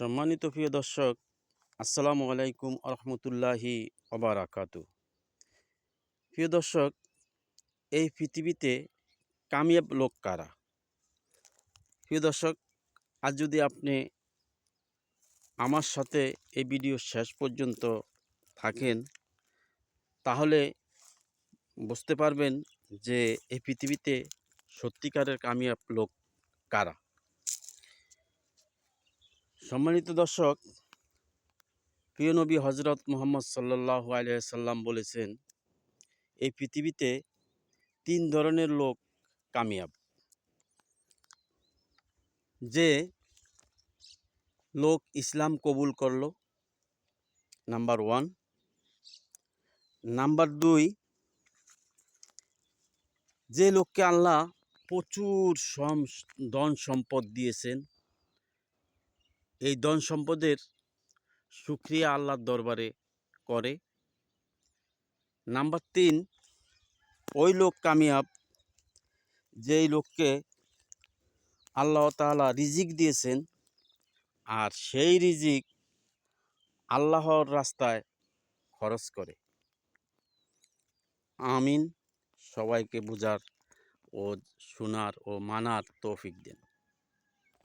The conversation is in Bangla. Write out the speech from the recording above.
সম্মানিত প্রিয় দর্শক, আসসালামু আলাইকুম আরহামতুল্লাহি অবরাকাতু প্রিয় দর্শক, এই পৃথিবীতে কামিয়াব লোক কারা? প্রিয় দর্শক, আজ যদি আপনি আমার সাথে এই ভিডিও শেষ পর্যন্ত থাকেন, তাহলে বুঝতে পারবেন যে এই পৃথিবীতে সত্যিকারের কামিয়াব লোক কারা। সম্মানিত দর্শক, প্রিয় নবী হজরত মোহাম্মদ সাল্লাহ আলিয়াল্লাম বলেছেন, এই পৃথিবীতে তিন ধরনের লোক কামিয়াব। যে লোক ইসলাম কবুল করল, নাম্বার ওয়ান। নাম্বার দুই, যে লোককে আল্লাহ প্রচুর সম, ধন সম্পদ দিয়েছেন এই ধন সম্পদের সুক্রিয়া আল্লাহর দরবারে করে। নাম্বার তিন, ওই লোক কামিয়াব যেই লোককে আল্লাহ তাআলা রিজিক দিয়েছেন আর সেই রিজিক আল্লাহর রাস্তায় খরচ করে। আমিন। সবাইকে বোঝার ও শোনার ও মানার তৌফিক দেন।